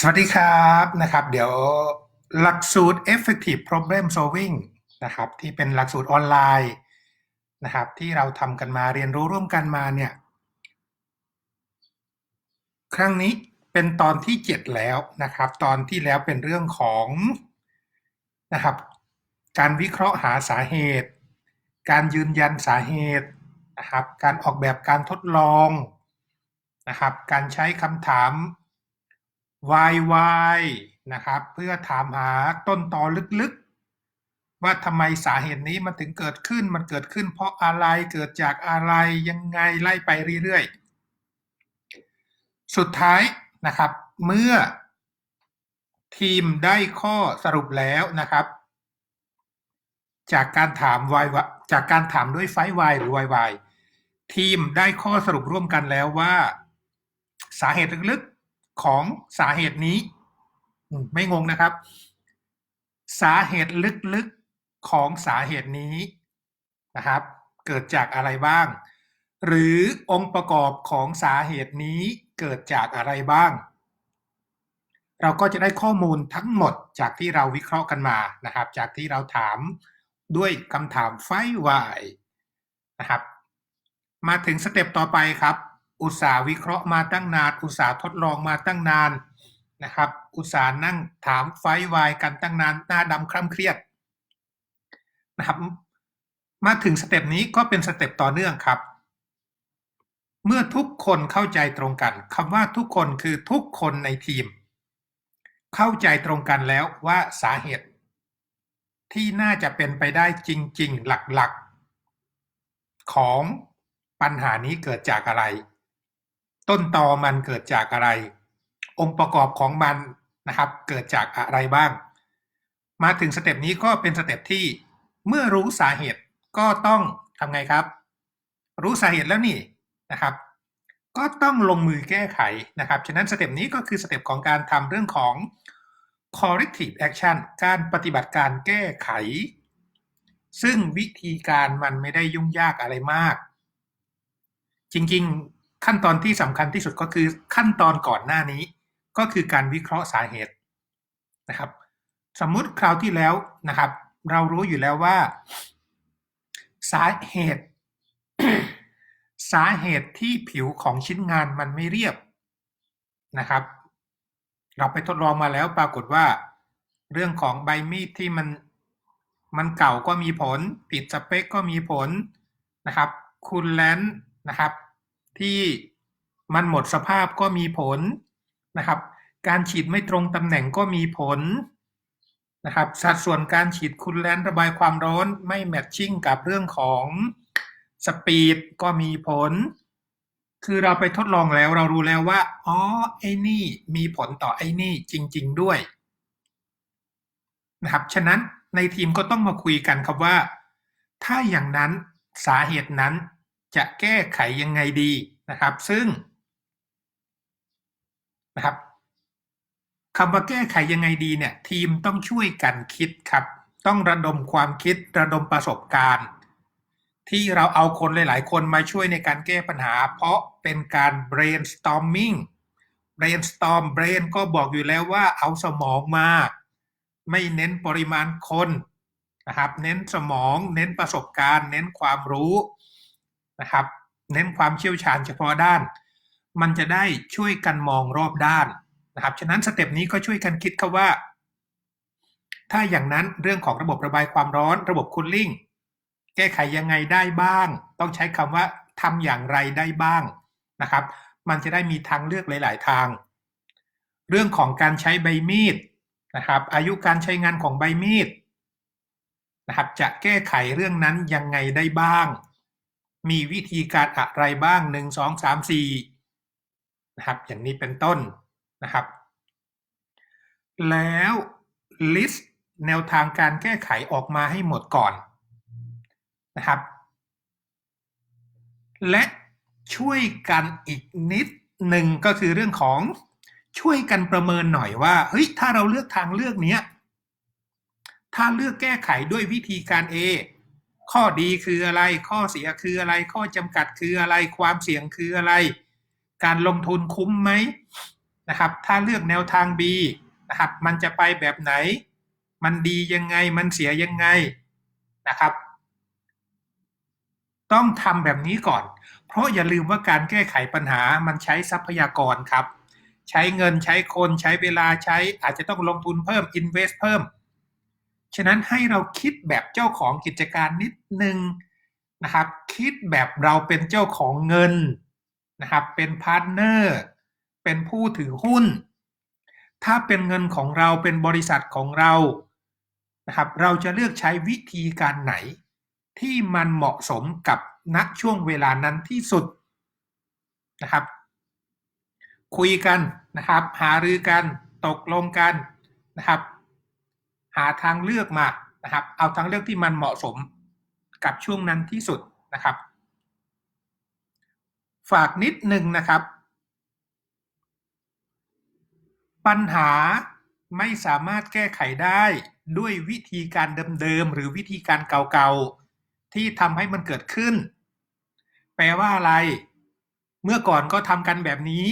สวัสดีครับนะครับ เดี๋ยวหลักสูตร Effective Problem Solving นะครับที่เป็นหลักสูตรออนไลน์นะครับที่เราทำกันมาเรียนรู้ร่วมกันมาเนี่ยครั้งนี้เป็นตอนที่ 7 แล้วนะครับ ตอนที่แล้วเป็นเรื่องของนะครับการวิเคราะห์หาสาเหตุ การยืนยันสาเหตุนะครับการออกแบบการทดลองนะครับการใช้คำถาม why why นะครับเพื่อถามหาต้นตอลึกๆ ว่าทำไมสาเหตุนี้มันถึงเกิดขึ้นมันเกิดขึ้น เพราะอะไรเกิดจากอะไรยังไงไล่ไปเรื่อยๆ สุดท้ายนะครับเมื่อทีมได้ข้อสรุปแล้วนะครับ จากการถาม why จากการถามด้วยไฟ why หรือ why why ทีมได้ข้อสรุปร่วมกันแล้วว่า สาเหตุลึก ของสาเหตุนี้ไม่งงนะครับ สาเหตุลึกๆของสาเหตุนี้นะครับ เกิดจากอะไรบ้าง หรือองค์ประกอบของสาเหตุนี้เกิดจากอะไรบ้าง เราก็จะได้ข้อมูลทั้งหมดจากที่เราวิเคราะห์กันมานะครับ จากที่เราถามด้วยคำถามไฟวายนะครับ มาถึงสเต็ปต่อไปครับ อุตสาห์วิเคราะห์มาตั้งนาน อุตสาห์ทดลองมาตั้งนานนะครับ อุตสาห์นั่งถามไฟวายกันตั้งนาน หน้าดำคร่ำเครียดนะครับ มาถึงสเต็ปนี้ก็เป็นสเต็ปต่อเนื่องครับ เมื่อทุกคนเข้าใจตรงกันคำว่าทุกคนคือทุกคนในทีม เข้าใจตรงกันแล้วว่าสาเหตุ ที่น่าจะเป็นไปได้จริง ๆ หลักๆ ของปัญหานี้เกิดจากอะไร ต้นตอมันเกิดจากอะไร องค์ประกอบของมันนะครับเกิดจากอะไรบ้าง มาถึงสเต็ปนี้ก็เป็นสเต็ปที่เมื่อรู้สาเหตุก็ต้องทำไงครับ รู้สาเหตุแล้วนี่นะครับ ก็ต้องลงมือแก้ไขนะครับฉะนั้นสเต็ปนี้ก็คือสเต็ปของการทำเรื่องของ corrective action การปฏิบัติการแก้ไข ซึ่งวิธีการมันไม่ได้ยุ่งยากอะไรมาก จริงๆ ขั้นตอนที่สำคัญที่สุดก็คือขั้นตอนก่อนหน้านี้ ก็คือการวิเคราะห์สาเหตุนะครับ สมมุติคราวที่แล้วนะครับ เรารู้อยู่แล้วว่า สาเหตุ สาเหตุที่ผิวของชิ้นงานมันไม่เรียบนะครับ เราไปทดลองมาแล้วปรากฏว่า เรื่องของใบมีดที่มันมันเก่าก็มีผลผิดสเปคก็มีผลนะครับคุณแลนนะครับ ที่มันหมดสภาพก็มีผลนะครับ การฉีดไม่ตรงตำแหน่งก็มีผลนะครับสัดส่วนการฉีดคุณแลนระบายความร้อนไม่แมทชิ่งกับเรื่องของสปีดก็มีผล คือเราไปทดลองแล้วเรารู้แล้วว่าอ๋อไอ้นี่มีผลต่อไอ้นี่จริง ๆด้วยนะครับฉะนั้นในทีมก็ต้องมาคุยกันครับว่า ถ้าอย่างนั้นสาเหตุนั้น จะแก้ไขยังไงดีนะครับ ซึ่งนะครับคำว่าแก้ไขยังไงดีเนี่ยทีมต้องช่วยกันคิดครับ ต้องระดมความคิดระดมประสบการณ์ ที่เราเอาคนหลาย ๆ คนมาช่วยในการแก้ปัญหา เพราะเป็นการ brainstorming brainstorm brain ก็บอกอยู่แล้วว่าเอาสมองมา ไม่เน้นปริมาณคนนะครับ เน้นสมอง เน้นประสบการณ์ เน้นความรู้ นะครับ เน้นความเชี่ยวชาญเฉพาะด้าน มันจะได้ช่วยกันมองรอบด้านนะครับ ฉะนั้นสเต็ปนี้ก็ช่วยกันคิดครับว่า ถ้าอย่างนั้นเรื่องของระบบระบายความร้อน ระบบคูลลิ่งแก้ไขยังไงได้บ้าง ต้องใช้คำว่าทำอย่างไรได้บ้างนะครับ มันจะได้มีทางเลือกหลาย ๆ ทาง เรื่องของการใช้ใบมีดนะครับ อายุการใช้งานของใบมีดนะครับ จะแก้ไขเรื่องนั้นยังไงได้บ้าง มีวิธีการอะไรบ้างหนึ่งสองสามสี่นะครับอย่างนี้เป็นต้นนะครับ แล้ว list แนวทางการแก้ไขออกมาให้หมดก่อนนะครับ และช่วยกันอีกนิดหนึ่งก็คือเรื่องของช่วยกันประเมินหน่อยว่าเฮ้ยถ้าเราเลือกทางเลือกเนี้ยถ้าเลือกแก้ไขด้วยวิธีการ A ข้อดีคืออะไร ข้อเสียคืออะไร ข้อจำกัดคืออะไร ความเสี่ยงคืออะไร การลงทุนคุ้มไหมนะครับ ถ้าเลือกแนวทาง B นะครับ มันจะไปแบบไหน มันดียังไง มันเสียยังไงนะครับ ต้องทำแบบนี้ก่อน เพราะอย่าลืมว่าการแก้ไขปัญหามันใช้ทรัพยากรครับ ใช้เงินใช้คนใช้เวลาใช้อาจจะต้องลงทุนเพิ่ม invest เพิ่ม ฉะนั้นให้เราคิดแบบเจ้าของกิจการนิดนึงนะครับ คิดแบบเราเป็นเจ้าของเงินนะครับ เป็นพาร์ทเนอร์ เป็นผู้ถือหุ้น ถ้าเป็นเงินของเราเป็นบริษัทของเรานะครับ เราจะเลือกใช้วิธีการไหน ที่มันเหมาะสมกับณช่วงเวลานั้นที่สุดนะครับ คุยกันนะครับ หารือกัน ตกลงกันนะครับ หาทางเลือกมานะครับ เอาทางเลือกที่มันเหมาะสมกับช่วงนั้นที่สุดนะครับ ฝากนิดหนึ่งนะครับ ปัญหาไม่สามารถแก้ไขได้ด้วยวิธีการเดิมๆหรือวิธีการเก่าๆที่ทำให้มันเกิดขึ้น แปลว่าอะไร เมื่อก่อนก็ทำกันแบบนี้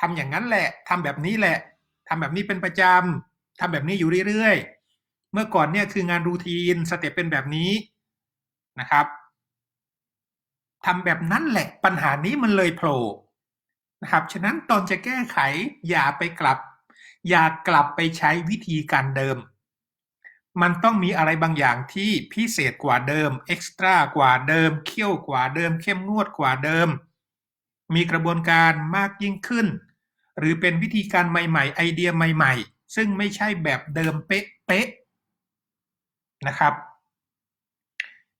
ทำอย่างนั้นแหละทำแบบนี้แหละทำแบบนี้เป็นประจำทำแบบนี้อยู่เรื่อยๆ เมื่อก่อนเนี่ยคืองานรูทีนสเต็ปเป็นแบบนี้นะครับทำแบบนั้นแหละปัญหานี้มันเลยโผล่นะครับฉะนั้นตอนจะแก้ไขอย่าไปกลับ อย่ากลับไปใช้วิธีการเดิม มันต้องมีอะไรบางอย่างที่พิเศษกว่าเดิมเอ็กซ์ตร้ากว่าเดิมเขี้ยวกว่าเดิม เข้มงวดกว่าเดิม มีกระบวนการมากยิ่งขึ้น หรือเป็นวิธีการใหม่ๆ ไอเดียใหม่ ๆ ซึ่งไม่ใช่แบบเดิมเป๊ะๆ นะครับ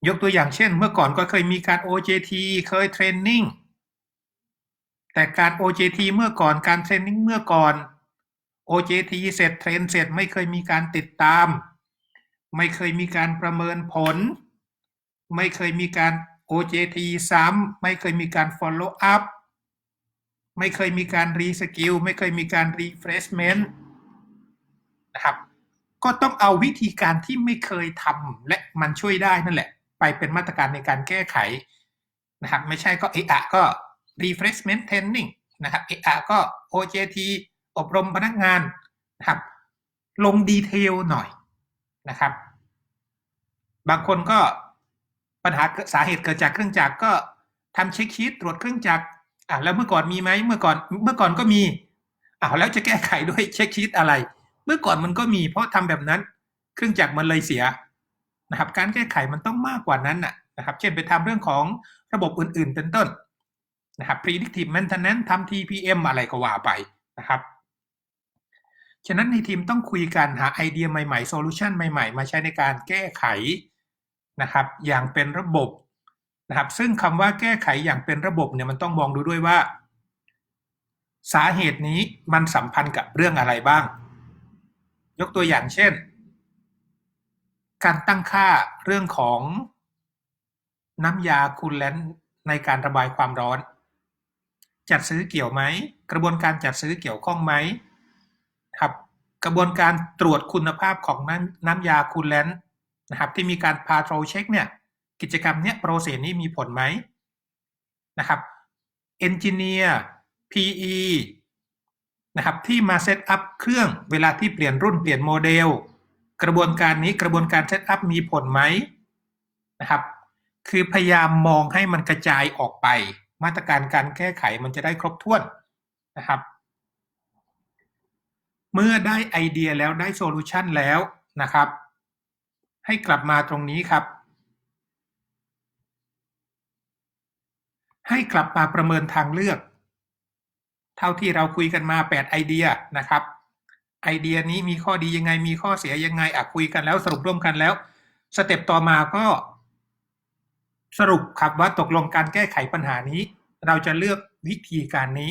ยกตัวอย่างเช่น เมื่อก่อนก็เคยมีการ OJT เคยเทรนนิ่งแต่การ OJT เมื่อก่อนการเทรนนิ่งเมื่อก่อน OJT เสร็จเทรนเสร็จไม่เคยมีการติดตาม ไม่เคยมีการประเมินผล ไม่เคยมีการ OJT ซ้ำไม่เคยมีการ follow up ไม่เคยมีการรีสกิลไม่เคยมีการ refreshment ก็ต้องเอาวิธีการที่ไม่เคยทำและมันช่วยได้นั่นแหละ ไปเป็นมาตรการในการแก้ไขนะครับ ไม่ใช่ก็เอะอะก็ refreshment training นะครับเอะอะก็ OJT อบรมพนักงานนะครับ ลงดีเทลหน่อยนะครับ บางคนก็ปัญหาสาเหตุเกิดจากเครื่องจักรก็ทำเช็คชีตตรวจเครื่องจักรอะแล้วเมื่อก่อนมีไหมเมื่อก่อนเมื่อก่อนก็มีอะแล้วจะแก้ไขด้วยเช็คชีตอะไร เมื่อก่อนมันก็มีเพราะทำแบบนั้น เครื่องจักรมันเลยเสียนะครับ การแก้ไขมันต้องมากกว่านั้นนะครับ เช่นไปทำเรื่องของระบบอื่น ๆ เป็นต้นนะครับ predictive maintenance ทำ TPM อะไรก็ว่าไปนะครับ ฉะนั้นในทีมต้องคุยกันหาไอเดียใหม่ๆ โซลูชันใหม่ๆ มาใช้ในการแก้ไขนะครับ อย่างเป็นระบบนะครับ ซึ่งคำว่าแก้ไขอย่างเป็นระบบเนี่ยมันต้องมองดูด้วยว่า สาเหตุนี้มันสัมพันธ์กับเรื่องอะไรบ้าง ยกตัวอย่างเช่น การตั้งค่าเรื่องของน้ำยาคูลแลนต์ในการระบายความร้อน จัดซื้อเกี่ยวไหม กระบวนการจัดซื้อเกี่ยวข้องไหมครับกระบวนการตรวจคุณภาพของน้ำน้ำยาคูลแลนต์นะครับที่มีการพาโทรเช็คเนี่ยกิจกรรมเนี้ยโปรเซสนี้มีผลไหมนะครับเอนจิเนียร์ PE นะครับที่มาเซตอัพเครื่องเวลาที่เปลี่ยนรุ่นเปลี่ยนโมเดล กระบวนการนี้กระบวนการเซตอัพมีผลไหมนะครับ คือพยายามมองให้มันกระจายออกไป มาตรการการแก้ไขมันจะได้ครบถ้วนนะครับ เมื่อได้ไอเดียแล้วได้โซลูชันแล้วนะครับ ให้กลับมาตรงนี้ครับ ให้กลับมาประเมินทางเลือก เท่าที่เราคุยกันมา 8 ไอเดียนะครับ ไอเดียนี้มีข้อดียังไงมีข้อเสียยังไงอะคุยกันแล้วสรุปร่วมกันแล้ว สเต็ปต่อมาก็ สรุปครับว่าตกลงการแก้ไขปัญหานี้ เราจะเลือกวิธีการนี้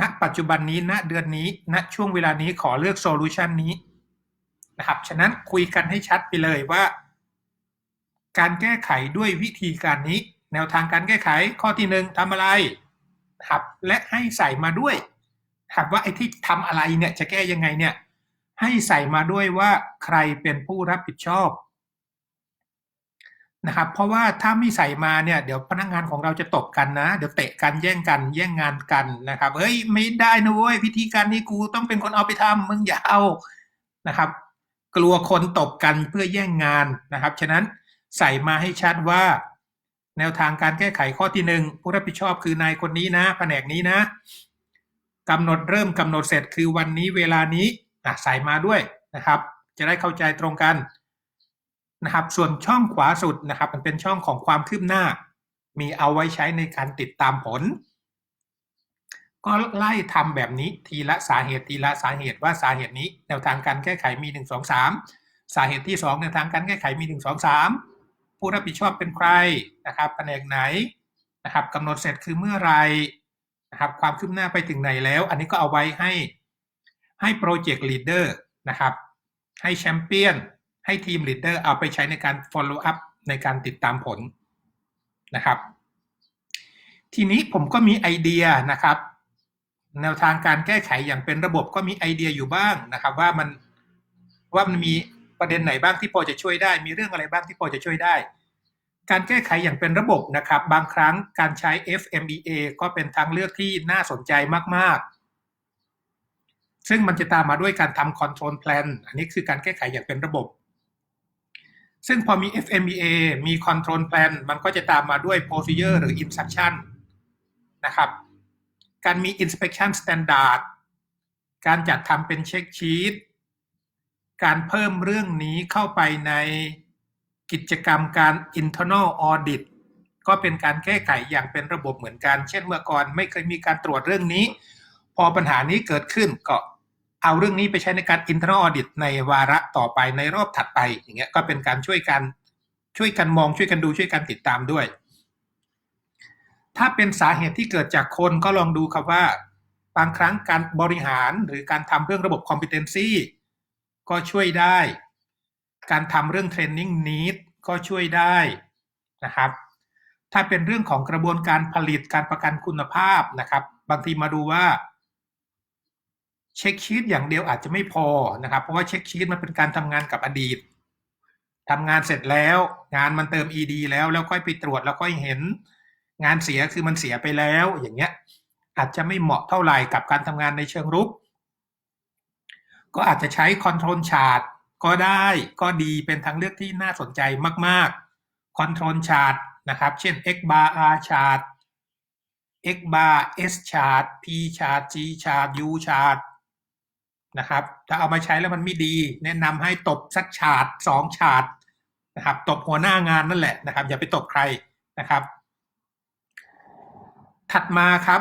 ณปัจจุบันนี้ณเดือนนี้ณช่วงเวลานี้ขอเลือกโซลูชันนี้นะครับ ฉะนั้นคุยกันให้ชัดไปเลยว่า การแก้ไขด้วยวิธีการนี้ แนวทางการแก้ไขข้อที่หนึ่งทำอะไร ครับและให้ใส่มาด้วยครับว่าไอ้ที่ทำอะไรเนี่ยจะแก้ยังไงเนี่ยให้ใส่มาด้วยว่าใครเป็นผู้รับผิดชอบนะครับเพราะว่าถ้าไม่ใส่มาเนี่ยเดี๋ยวพนักงานของเราจะตบกันนะ เดี๋ยวเตะกันแย่งกันแย่งงานกันนะครับเฮ้ยไม่ได้นะเว้ยพิธีการนี้กูต้องเป็นคนเอาไปทำมึงอย่าเอานะครับ กลัวคนตบกันเพื่อแย่งงานนะครับ ฉะนั้นใส่มาให้ชัดว่า แนวทางการแก้ไขข้อที่หนึ่งผู้รับผิดชอบคือนายคนนี้นะแผนกนี้นะกำหนดเริ่มกำหนดเสร็จคือวันนี้เวลานี้อะใส่มาด้วยนะครับ จะได้เข้าใจตรงกันนะครับ ส่วนช่องขวาสุดนะครับ มันเป็นช่องของความคืบหน้า มีเอาไว้ใช้ในการติดตามผล ก็ไล่ทำแบบนี้ทีละสาเหตุทีละสาเหตุว่าสาเหตุนี้ แนวทางการแก้ไขมี 1 2 3 สาเหตุที่ 2 แนวทางการแก้ไขมี 1 2 3 ผู้รับผิดชอบเป็นใครนะครับแผนกไหนนะครับกำหนดเสร็จคือเมื่อไรนะครับความคืบหน้าไปถึงไหนแล้ว อันนี้ก็เอาไว้ให้ให้โปรเจกต์ลีดเดอร์นะครับให้แชมเปี้ยนให้ทีมลีดเดอร์เอาไปใช้ในการ follow up ในการติดตามผลนะครับ ทีนี้ผมก็มีไอเดียนะครับ แนวทางการแก้ไขอย่างเป็นระบบก็มีไอเดียอยู่บ้างนะครับ ว่ามันว่ามันมี ประเด็นไหนบ้างที่พอจะช่วยได้ มีเรื่องอะไรบ้างที่พอจะช่วยได้ การแก้ไขอย่างเป็นระบบนะครับ บางครั้งการใช้ FMEA ก็เป็นทางเลือกที่น่าสนใจมากๆ ซึ่งมันจะตามมาด้วยการทำ control plan อันนี้คือการแก้ไขอย่างเป็นระบบ ซึ่งพอมี FMEA มี control plan มันก็จะตามมาด้วย procedure หรือ instruction นะครับ การมี inspection standard การจัดทำเป็นเช็คชีต การเพิ่มเรื่องนี้เข้าไปในกิจกรรมการ internal audit ก็เป็นการแก้ไขอย่างเป็นระบบเหมือนกัน เช่นเมื่อก่อนไม่เคยมีการตรวจเรื่องนี้ พอปัญหานี้เกิดขึ้นก็เอาเรื่องนี้ไปใช้ในการ internal audit ในวาระต่อไปในรอบถัดไปอย่างเงี้ยก็เป็นการช่วยกันช่วยกันมองช่วยกันดูช่วยกันติดตามด้วย ถ้าเป็นสาเหตุที่เกิดจากคนก็ลองดูครับว่า บางครั้งการบริหารหรือการทำเรื่องระบบ competency ก็ช่วยได้ การทำเรื่อง training need ก็ช่วยได้นะครับ ถ้าเป็นเรื่องของกระบวนการผลิตการประกันคุณภาพนะครับ บางทีมาดูว่าเช็คชีตอย่างเดียวอาจจะไม่พอนะครับ เพราะว่าเช็คชีตมันเป็นการทำงานกับอดีตทำงานเสร็จแล้ว งานมันเติม ED แล้วแล้วค่อยไปตรวจแล้วค่อยเห็น งานเสียคือมันเสียไปแล้ว อย่างเงี้ยอาจจะไม่เหมาะเท่าไหร่กับการทำงานในเชิงรุก ก็อาจจะใช้คอนโทรลชาร์ตก็ได้ก็ดีเป็นทางเลือกที่น่าสนใจมากๆคอนโทรลชาร์ตนะครับ เช่น x bar r chart x bar s chart p chart g chart u chart นะครับถ้าเอามาใช้แล้วมันไม่ดี แนะนำให้ตบสักชาร์ตสองชาร์ตนะครับตบหัวหน้างานนั่นแหละนะครับ อย่าไปตบใครนะครับ ถัดมาครับ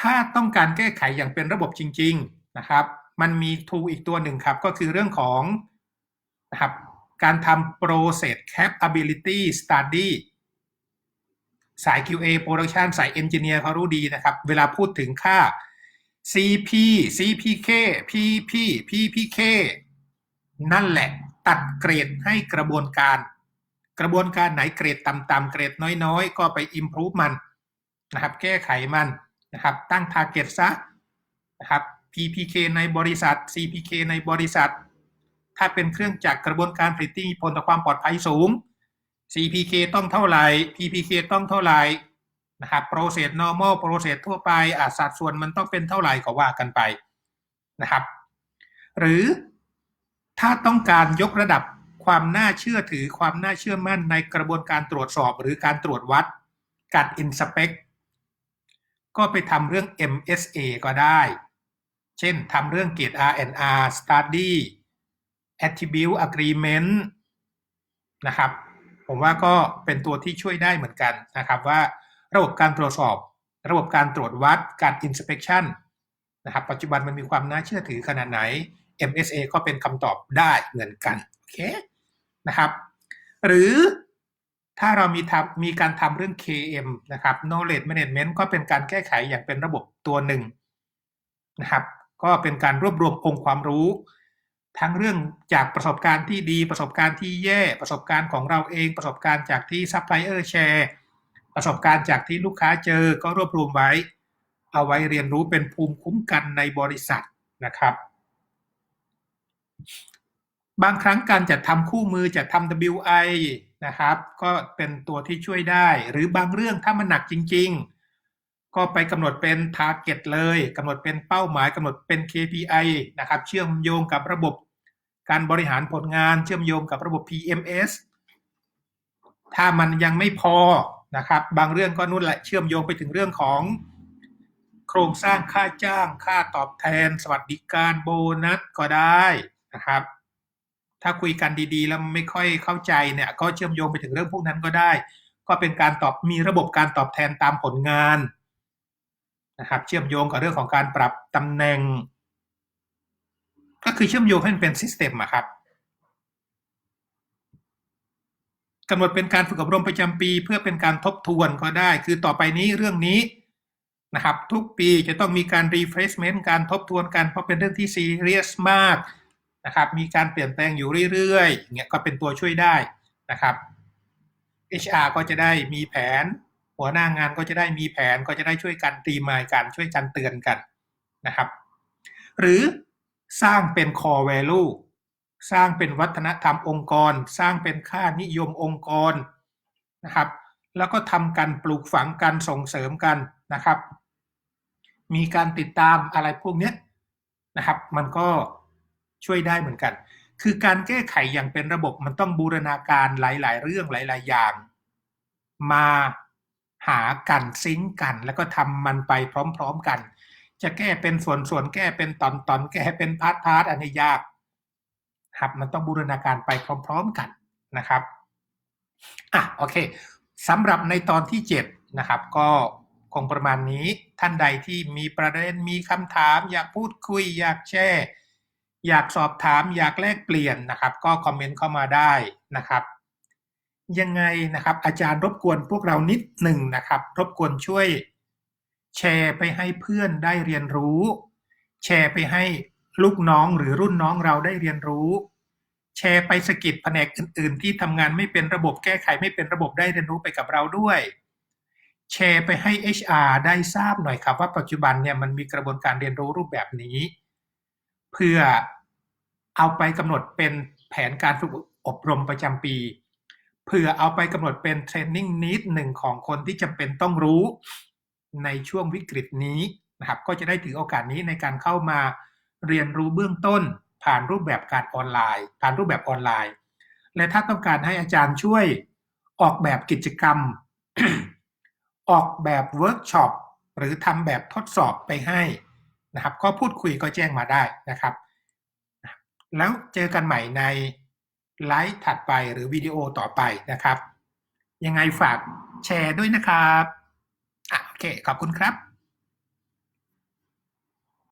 ถ้าต้องการแก้ไขอย่างเป็นระบบจริง ๆนะครับ มันมี tool อีกตัวหนึ่งครับ ก็คือเรื่องของนะครับการทำ process capability study สาย QA production สาย engineer เขารู้ดีนะครับ เวลาพูดถึงค่า CP CPK PP PPK นั่นแหละตัดเกรดให้กระบวนการ กระบวนการไหนเกรดต่ำๆเกรดน้อยๆ ก็ไป improve มันนะครับ แก้ไขมันนะครับ ตั้ง target ซะนะครับ PPK ในบริษัท CPK ในบริษัท ถ้าเป็นเครื่องจักรกระบวนการผลิตที่มีผลต่อความปลอดภัยสูง CPK ต้องเท่าไหร่ PPK ต้องเท่าไหร่นะครับ process normal process ทั่วไปอาสัดส่วนมันต้องเป็นเท่าไหร่ก็ว่ากันไปนะครับ หรือถ้าต้องการยกระดับความน่าเชื่อถือความน่าเชื่อมั่นในกระบวนการตรวจสอบหรือการตรวจวัดการ inspect ก็ไปทำเรื่อง MSA ก็ได้ เช่นทำเรื่องเกต R&R Study Attribute Agreement นะครับ ผมว่าก็เป็นตัวที่ช่วยได้เหมือนกันนะครับว่าระบบการตรวจสอบ ระบบการตรวจวัดการ inspection นะครับปัจจุบันมันมีความน่าเชื่อถือขนาดไหน MSA ก็เป็นคำตอบได้เหมือนกันโอเคนะครับ หรือถ้าเรามีทำมีการทำเรื่อง KM นะครับ knowledge management ก็เป็นการแก้ไขอย่างเป็นระบบตัวหนึ่งนะครับ ก็เป็นการรวบรวมองค์ความรู้ ทั้งเรื่องจากประสบการณ์ที่ดี ประสบการณ์ที่แย่ประสบการณ์ของเราเอง ประสบการณ์จากที่ซัพพลายเออร์แชร์ประสบการณ์จากที่ลูกค้าเจอก็รวบรวมไว้ เอาไว้เรียนรู้เป็นภูมิคุ้มกันในบริษัทนะครับ บางครั้งการจัดทำคู่มือจัดทำ WI นะครับ ก็เป็นตัวที่ช่วยได้ หรือบางเรื่องถ้ามันหนักจริง ๆ ก็ไปกำหนดเป็น target เลยกำหนดเป็นเป้าหมายกำหนดเป็น KPI นะครับ เชื่อมโยงกับระบบการบริหารผลงาน เชื่อมโยงกับระบบ PMS ถ้ามันยังไม่พอนะครับ บางเรื่องก็นู่นแหละเชื่อมโยงไปถึงเรื่องของ โครงสร้างค่าจ้าง ค่าตอบแทน สวัสดิการโบนัสก็ได้นะครับ ถ้าคุยกันดีๆ แล้วไม่ค่อยเข้าใจเนี่ย ก็เชื่อมโยงไปถึงเรื่องพวกนั้นก็ได้ ก็เป็นการตอบมีระบบการตอบแทนตามผลงาน นะครับเชื่อมโยงกับเรื่องของการปรับตำแหน่ง ก็คือเชื่อมโยงให้มันเป็นซิสเต็มอะครับกำหนดเป็นการฝึกอบรมประจำปี เพื่อเป็นการทบทวนก็ได้ คือต่อไปนี้เรื่องนี้นะครับ ทุกปีจะต้องมีการ refreshment การทบทวนกันเพราะเป็นเรื่องที่ซีเรียสมากนะครับ มีการเปลี่ยนแปลงอยู่เรื่อยๆเงี้ยก็เป็นตัวช่วยได้นะครับ HR ก็จะได้มีแผน หัวหน้างานก็จะได้มีแผนก็จะได้ช่วยกันตีมายกันช่วยกันเตือนกันนะครับ หรือสร้างเป็น core value สร้างเป็นวัฒนธรรมองค์กร สร้างเป็นค่านิยมองค์กรนะครับ แล้วก็ทำกันปลูกฝังกันส่งเสริมกันนะครับ มีการติดตามอะไรพวกนี้นะครับ มันก็ช่วยได้เหมือนกัน คือการแก้ไขอย่างเป็นระบบมันต้องบูรณาการหลาย ๆ เรื่องหลาย ๆ อย่าง มา หากันซิงกัน แล้วก็ทำมันไปพร้อม ๆกัน จะแก้เป็นส่วนๆแก้เป็นตอนๆแก้เป็นพาร์ทๆอันนี้ยากครับมันต้องบูรณาการไปพร้อม ๆกันนะครับอะโอเคสำหรับในตอนที่ 7 นะครับ ก็คงประมาณนี้ท่านใดที่มีประเด็นมีคำถาม อยากพูดคุย อยากแชร์อยากสอบถาม อยากแลกเปลี่ยนนะครับ ก็คอมเมนต์เข้ามาได้นะครับ ยังไงนะครับ อาจารย์รบกวนพวกเรานิดหนึ่งนะครับ รบกวนช่วย แชร์ไปให้เพื่อนได้เรียนรู้ แชร์ไปให้ลูกน้องหรือรุ่นน้องเราได้เรียนรู้ แชร์ไปสกิดแผนกอื่น ๆ ที่ทำงานไม่เป็นระบบแก้ไขไม่เป็นระบบได้เรียนรู้ไปกับเราด้วย แชร์ไปให้ HR ได้ทราบหน่อยครับ ว่าปัจจุบันเนี่ยมันมีกระบวนการเรียนรู้รูปแบบนี้ เพื่อเอาไปกำหนดเป็นแผนการฝึกอบรมประจำปี เพื่อเอาไปกำหนดเป็นเทรนนิ่งนิดหนึ่งของคนที่จำเป็นต้องรู้ในช่วงวิกฤตนี้นะครับ ก็จะได้ถือโอกาสนี้ในการเข้ามาเรียนรู้เบื้องต้น ผ่านรูปแบบการออนไลน์ ผ่านรูปแบบออนไลน์ และถ้าต้องการให้อาจารย์ช่วยออกแบบกิจกรรม ออกแบบเวิร์กช็อปหรือทำแบบทดสอบไปให้นะครับ ก็พูดคุยก็แจ้งมาได้นะครับ แล้วเจอกันใหม่ใน ไลฟ์ถัดไปหรือวิดีโอต่อไปนะครับ ยังไงฝากแชร์ด้วยนะครับอะโอเค ขอบคุณครับ